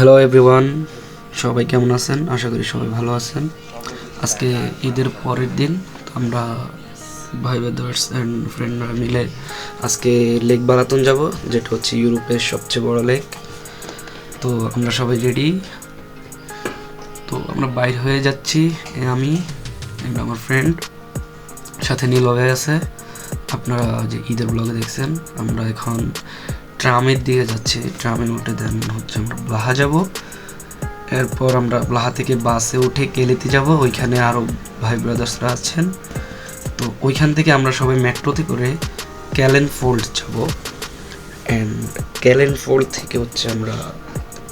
Hello everyone সবাই কেমন আছেন? আশা করি সবাই ভালো আছেন। আজকে ঈদের পরের দিন আমরা ভাই ব্রাদার্স অ্যান্ড ফ্রেন্ডরা মিলে আজকে লেক বালাতন যাব, যেটা হচ্ছে ইউরোপের সবচেয়ে বড় লেক। তো আমরা সবাই রেডি তো আমরা বাইর হয়ে যাচ্ছি আমি আমার ফ্রেন্ড সাথে নীল আছে। আপনারা যে ঈদের ব্লগে দেখছেন, আমরা এখন ট্রামের দিকে যাচ্ছি। ট্রামে উঠে দেন হচ্ছে আমরা ব্লাহা যাব। এরপর আমরা ব্লাহা থেকে বাসে উঠে কেলেতে যাব। ওইখানে আরও ভাই ব্রাদার্সরা আছেন। তো ওইখান থেকে আমরা সবাই মেট্রোতে করে ক্যালেন ফোল্ড যাব। অ্যান্ড ক্যালেন ফোল্ড থেকে হচ্ছে আমরা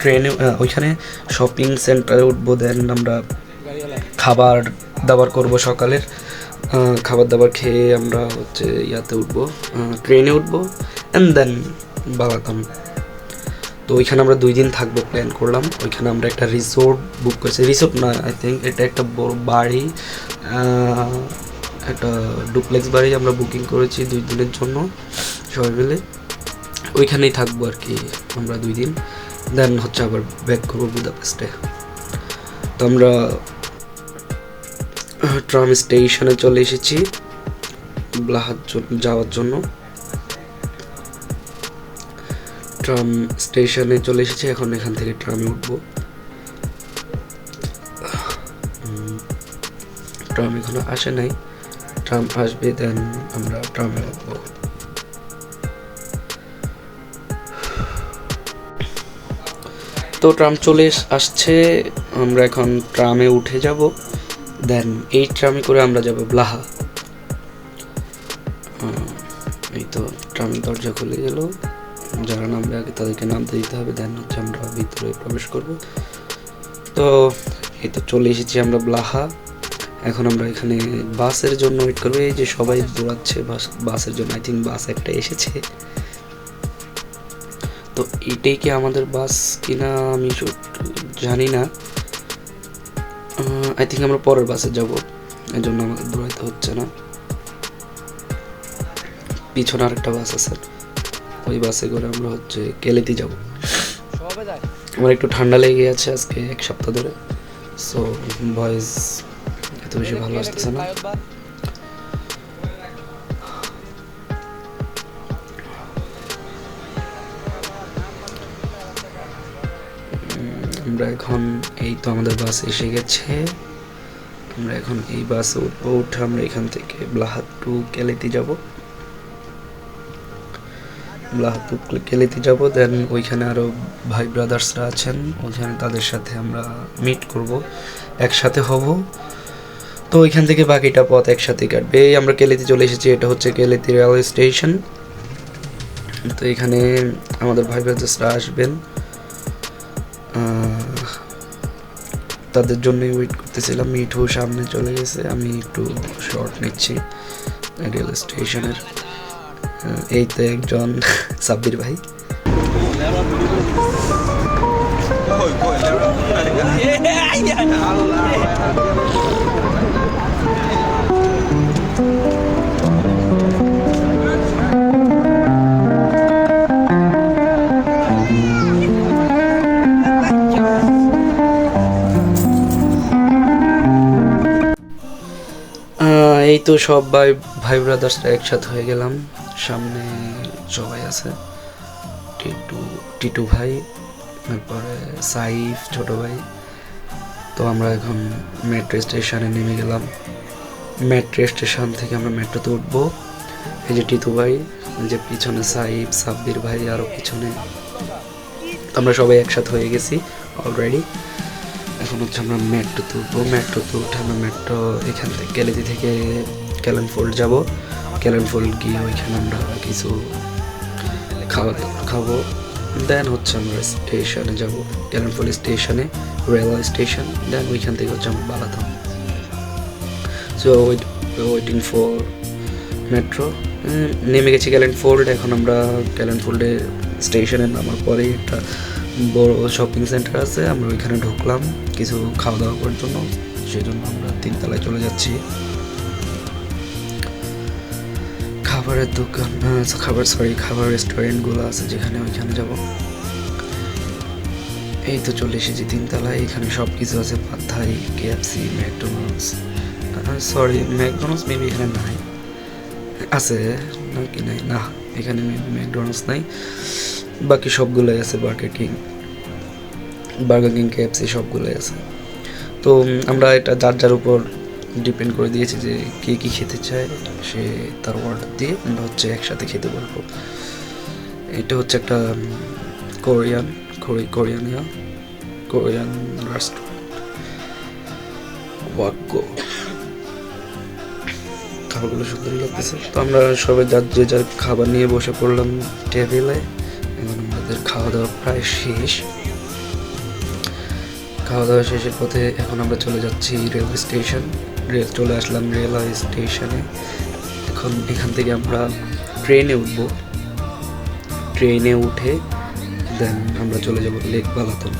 ট্রেনে ওইখানে শপিং সেন্টারে উঠবো। দেন আমরা খাবার দাবার করব সকালের। খাবার দাবার খেয়ে আমরা হচ্ছে ইয়াতে উঠবো। ট্রেনে উঠবো। অ্যান্ড দেন বালাতাম তো ওইখানে আমরা দুই দিন থাকব প্ল্যান করলাম। ওইখানে আমরা একটা রিসোর্ট বুক করেছি। রিসোর্ট না আই থিঙ্ক এটা একটা বড় বাড়ি একটা ডুপ্লেক্স বাড়ি আমরা বুকিং করেছি দুই দিনের জন্য সবাই মিলে। ওইখানেই থাকব আর কি আমরা দুই দিন। দেন হচ্ছে আবার ব্যাক করব বুদাপেস্টে তো আমরা ট্রাম স্টেশনে চলে এসেছি যাওয়ার জন্য। ট্রাম স্টেশনে চলে এসেছি, এখন এখান থেকে ট্রামে উঠবো। ট্রাম এখনও আসে নাই। ট্রাম আসবে দেন আমরা ট্রামে উঠবো। তো ট্রাম চলে আসছে, আমরা এখন ট্রামে উঠে যাব। দেন এই ট্রামে করে আমরা যাব ব্লাহা। এই তো ট্রামের দরজা খুলে গেল। যারা নামবে আগে তাদেরকে নামতে দিতে হবে, দেন হচ্ছে আমরা ভিতরে প্রবেশ করব। তো এই তো চলে এসেছি আমরা ব্লাহা। এখন আমরা এখানে বাসের জন্য ওয়েট করব। এই যে সবাই দৌড়াচ্ছে, বাস, বাসের জন্য আই থিঙ্ক বাস একটা এসেছে। তো এটাই কি আমাদের বাস কিনা আমি জানি না। আই থিঙ্ক আমরা পরের বাসে যাব। এই জন্য আমাদের দৌড়াইতে হচ্ছে না। পিছনে আরেকটা বাস আছে। ওই বাসে করে আমরা হচ্ছে কেলেতে যাব। আমার একটু ঠান্ডা লেগে গেছে আজকে এক সপ্তাহ ধরে। সো ভয়েস এত বেশি ভালো আসতেছে না? আমরা এখন এই তো আমাদের বাস এসে গেছে। আমরা এখন এই বাসে উঠবো উঠে আমরা এখান থেকে ব্লাহাত টু কেলেতে যাব। টু কেলেতে যাব দেন ওইখানে আরও ভাই ব্রাদার্সরা আছেন, ওইখানে তাদের সাথে আমরা মিট করব, একসাথে হব। তো ওইখান থেকে বাকিটা পথ একসাথে কাটবে। এই আমরা কেলেতে চলে এসেছি, এটা হচ্ছে কেলেতি রেলওয়ে স্টেশন তো এখানে আমাদের ভাই ব্রাদার্সরা আসবেন। তাদের জন্যই ওয়েট করতেছিলাম। মিঠু সামনে চলে গেছে, আমি একটু শর্ট নিচ্ছি রেল স্টেশনের এই তো একজন সাব্বির ভাই। এই তো সব ভাই ভাই ব্রাদার্সরা একসাথে হয়ে গেলাম। সামনে সবাই আছে। টিটু টিটু ভাই, তারপরে সাইফ, ছোট ভাই। তো আমরা এখন মেট্রো স্টেশনে নেমে গেলাম। মেট্রো স্টেশন থেকে আমরা মেট্রোতে উঠবো। এই যে টিটু ভাই যে পিছনে সাইফ, সাব্বির ভাই আরও পিছনে। আমরা সবাই একসাথে হয়ে গেছি অলরেডি এখন হচ্ছে আমরা মেট্রোতে উঠবো। মেট্রোতে উঠে আমরা মেট্রো এখান থেকে গ্যালেরি থেকে ক্যালেনফোল্ড যাব। ক্যালেনফোল্ড গিয়ে ওইখানে আমরা কিছু খাওয়া খাব। দেন হচ্ছে আমরা স্টেশনে যাব। ক্যালেনফোল্ড স্টেশনে, রেলওয়ে স্টেশন। দেন ওইখান থেকে হচ্ছে আমরা Balaton so waiting for metro নেমে গেছি ক্যালেনফোল্ড এখন আমরা ক্যালেনফোল্ডে স্টেশনে নামার পরে একটা বড় শপিং সেন্টার আছে। আমরা ওইখানে ঢুকলাম। কিছু খাওয়া দাওয়া করার জন্য। সেই জন্য আমরা তিনতলায় চলে যাচ্ছি। খাবারের দোকান খাবার সরি খাবার রেস্টুরেন্টগুলো আছে যেখানে ওইখানে যাব। এই তো চলে এসেছি তিনতলায়, এখানে সব কিছু আছে পাথাই KFC McDonald's sorry McDonald's maybe এখানে নাই। আছে নাকি নাই, না, এখানে মেবি ম্যাকডোনাল্ডস নাই। বাকি সবগুলোই আছে Burger King Burger King KFC সবগুলোই আছে। তো আমরা এটা যার যার উপর ডিপেন্ড করে দিয়েছি যে কে কী খেতে চায়, সে তার অর্ডার দিয়ে আমরা হচ্ছে একসাথে খেতে পারব। এটা হচ্ছে একটা Korean Korean yeah Korean restaurant খাবারগুলো সুন্দরই লাগতেছে। তো আমরা সবাই যার যে যার খাবার নিয়ে বসে পড়লাম টেবিলে এবং আমাদের খাওয়া দাওয়া প্রায় শেষ। খাওয়া দাওয়া শেষের পথে এখন আমরা চলে যাচ্ছি রেলওয়ে স্টেশন। চলে আসলাম রেলওয়ে স্টেশনে। এখন এখান থেকে আমরা ট্রেনে উঠবো। ট্রেনে উঠে দেন আমরা চলে যাব lake Balaton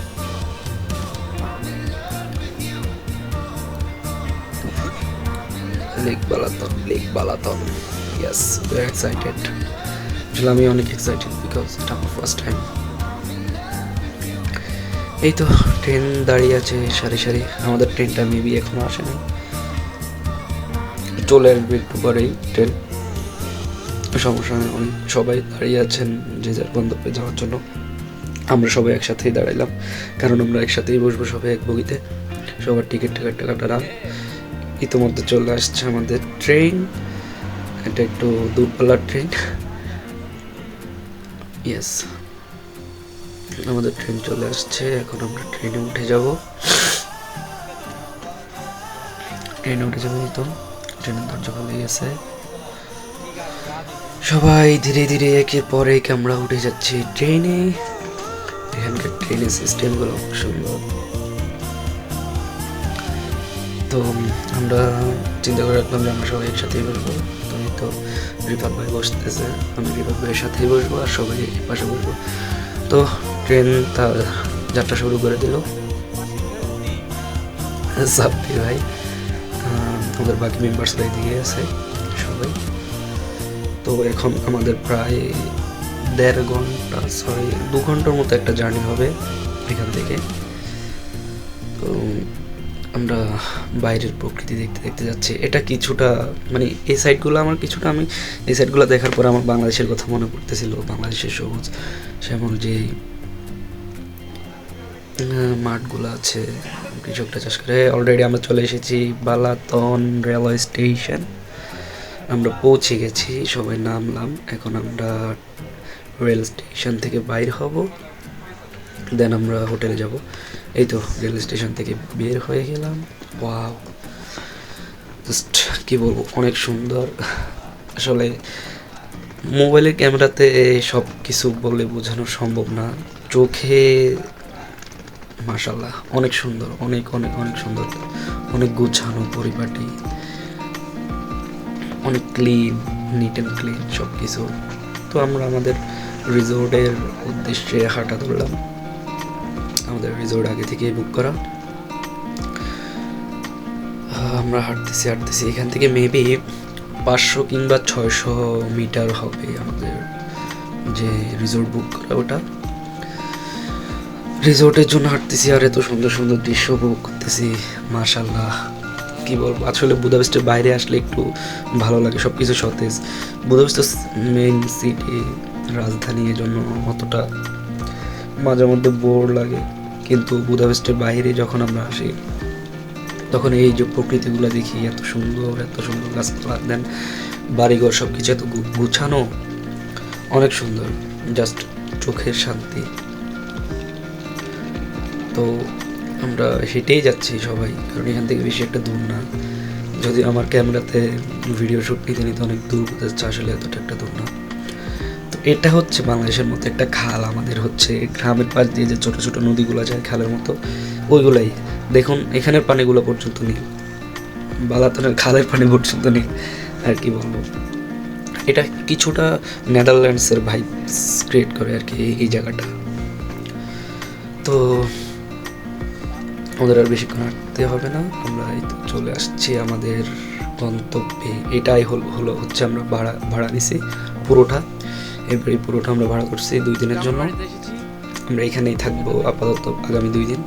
lake Balaton lake Balaton yes very excited আসলে আমি অনেক এক্সাইটেড বিকজ এটা আমার ফার্স্ট টাইম এই তো, ট্রেন দাঁড়িয়ে আছে সারি সারি। আমাদের ট্রেনটা মেবি এখনও আসেনি চলে আসবে একটু পরেই ট্রেন। সমস্যা নেই সবাই দাঁড়িয়ে আছেন যে যার গন্তব্যে যাওয়ার জন্য। আমরা সবাই একসাথেই দাঁড়াইলাম, কারণ আমরা একসাথেই বসবো সবাই এক বগিতে। সবার টিকিট টিকিট কাটালাম ইতিমধ্যে চলে আসছে আমাদের ট্রেন। এটা একটু দূরপাল্লার ট্রেন। ইয়েস আমাদের ট্রেন চলে আসছে, এখন আমরা ট্রেনে উঠে যাব। ট্রেনে উঠে যাব তো? ট্রেনের দরজা খুলে সবাই ধীরে ধীরে একের পর এক আমরা উঠে যাচ্ছি ট্রেনে। এখানকার ট্রেনের সিস্টেমগুলো সুন্দর তো আমরা চিন্তা করে রাখলাম যে আমরা সবাই একসাথেই বসবো। তো এই তো রিপাত ভাই বসতেছে, আমি রিপাত ভাইয়ের সাথেই বসবো আর সবাই পাশে বসবো। তো, ট্রেন তার যাত্রা শুরু করে দিল। সাব্বি ভাই আমাদের বাকি মেম্বার্সরা এদিকে আছে সবাই। তো এখন আমাদের প্রায় দেড় ঘণ্টা সরি দু ঘণ্টার মতো একটা জার্নি হবে এখান থেকে। তো আমরা বাইরের প্রকৃতি দেখতে দেখতে যাচ্ছি। এটা কিছুটা মানে এই সাইডগুলো আমার কিছুটা, আমি এই সাইডগুলো দেখার পর আমার বাংলাদেশের কথা মনে পড়তেছিল, বাংলাদেশের সবুজ শ্যামল যে মাঠগুলো আছে কৃষকটা চাষ করে। অলরেডি আমরা চলে এসেছি বালাতন রেলওয়ে স্টেশন। আমরা পৌঁছে গেছি, সবাই নামলাম। এখন আমরা রেল স্টেশন থেকে বাইর হব। দেন আমরা হোটেলে যাব। এই তো, রেল স্টেশন থেকে বের হয়ে গেলাম। ওয়াও জাস্ট কি বলব, অনেক সুন্দর। আসলে মোবাইলের ক্যামেরাতে সব কিছু বলে বোঝানো সম্ভব না। চোখে মাশাল্লাহ অনেক সুন্দর, অনেক অনেক অনেক সুন্দর। অনেক গুছানো পরিপাটি। অনেক ক্লিন নিট অ্যান্ড ক্লিন সব কিছু তো আমরা আমাদের রিসোর্টের উদ্দেশ্যে হাঁটা ধরলাম। আমাদের রিসোর্ট আগে থেকেই বুক করা। আমরা হাঁটতেছি হাঁটতেছি। এখান থেকে মেবি পাঁচশো কিংবা ছয়শো মিটার হবে আমাদের যে রিসোর্ট বুক করা, ওটা। রিসোর্টের জন্য হাঁটতেছি আর এত সুন্দর সুন্দর দৃশ্য উপভোগ করতেছি। মাশাল্লাহ কি বলব? আসলে বুদাপেস্টের বাইরে আসলে একটু ভালো লাগে সব কিছু সতেজ। বুদাপেস্ট মেইন সিটি রাজধানী এর জন্য অতটা মাঝে মধ্যে বোর লাগে। কিন্তু বুদাপেস্টের বাইরে যখন আমরা আসি, তখন এই যে প্রকৃতিগুলো দেখি, এত সুন্দর এত সুন্দর গাছপালা দেন বাড়িঘর সব কিছু এত গুছানো, অনেক সুন্দর। জাস্ট চোখের শান্তি। তো আমরা হেঁটেই যাচ্ছি সবাই, কারণ এখান থেকে বেশি একটা দূর না। যদি আমার ক্যামেরাতে ভিডিও শ্যুট নিতে নিতে অনেক দূর যাচ্ছে, আসলে এতটা একটা দূর না। তো এটা হচ্ছে বাংলাদেশের মতো একটা খাল, আমাদের হচ্ছে গ্রামের পাশ দিয়ে যে ছোটো ছোটো নদীগুলো যায় খালের মতো, ওইগুলাই। দেখুন, এখানের পানিগুলো পর্যন্ত নেই। বালাতনের খালের পানি পর্যন্ত নেই, আর কি বলব। এটা কিছুটা নেদারল্যান্ডসের ভাইবস ক্রিয়েট করে আর কি এই জায়গাটা। তো আমাদের আর বেশিক্ষণ হাঁটতে হবে না। আমরা এই চলে আসছি আমাদের গন্তব্যে। এটাই হল হলো হচ্ছে আমরা ভাড়া ভাড়া নিছি পুরোটা। এরপর এই পুরোটা আমরা ভাড়া করছি দুই দিনের জন্য। আমরা এখানেই থাকব আপাতত আগামী দুই দিন।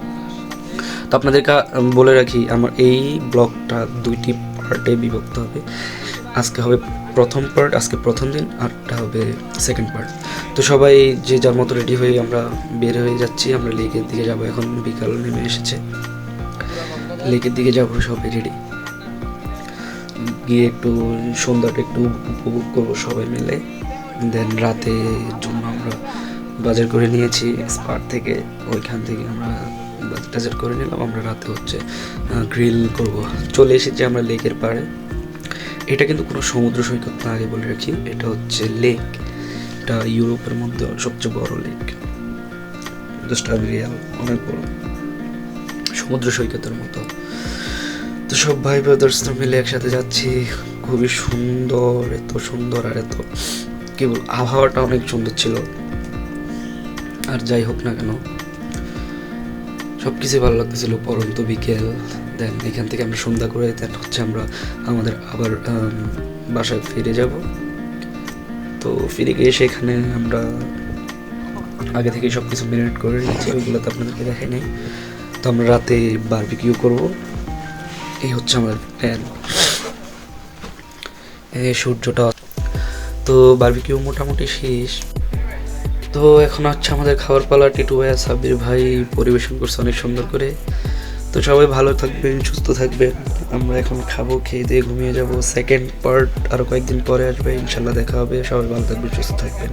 তো আপনাদেরকে উম, বলে রাখি আমার এই ব্লগটা দুইটি পার্টে বিভক্ত হবে। আজকে হবে প্রথম পার্ট আজকে প্রথম দিন আরটা হবে সেকেন্ড পার্ট। তো সবাই যে যার মতো রেডি হয়ে আমরা বের হয়ে যাচ্ছি, আমরা লেকের দিকে যাব। এখন বিকাল নেমে এসেছে। লেকের দিকে যাব, সবাই রেডি গিয়ে একটু সন্ধ্যাটা একটু উপভোগ করব সবাই মিলে। দেন রাতে জন্য আমরা বাজার করে নিয়েছি স্পার থেকে। ওইখান থেকে আমরা বাজার করে নিলাম। আমরা রাতে হচ্ছে গ্রিল করব। চলে এসেছি আমরা লেকের পাড়ে। এটা কিন্তু কোনো সমুদ্র সৈকত না আগে বলে রাখি। এটা হচ্ছে লেক এটা ইউরোপের মধ্যে সবচেয়ে বড় লেক অনেক বড়। সমুদ্র সৈকতের মতো। তো সব ভাই ব্রাদার্স মিলে একসাথে যাচ্ছি। খুবই সুন্দর, এত সুন্দর আর এত কি বল আবহাওয়াটা অনেক সুন্দর ছিল। আর যাই হোক না কেন সব কিছু ভালো লাগতেছিল। পরন্ত বিকেল দেন এখান থেকে আমরা সন্ধ্যা করে দেন হচ্ছে আমরা আমাদের আবার বাসায় ফিরে যাব। তো ফিরে গিয়ে সেখানে আমরা আগে থেকে সব কিছু মেরিনেট করে রেখেছি, ওইগুলো তো আপনাদেরকে দেখাই নাই। তো আমরা রাতে বারবিকিউ করব। এই হচ্ছে আমার প্ল্যান সূর্যটা। তো বারবিকিউ মোটামুটি শেষ। তো এখন হচ্ছে আমাদের খাবার পালা, টিটু ভাইয়া, সাব্বির ভাই পরিবেশন করছে অনেক সুন্দর করে। তো সবাই ভালো থাকবেন, সুস্থ থাকবেন। আমরা এখন খাব, খেয়ে দিয়ে ঘুমিয়ে যাব। সেকেন্ড পার্ট আরও কয়েকদিন পরে আসবে। ইনশাল্লাহ দেখা হবে। সবাই ভালো থাকবে সুস্থ থাকবেন।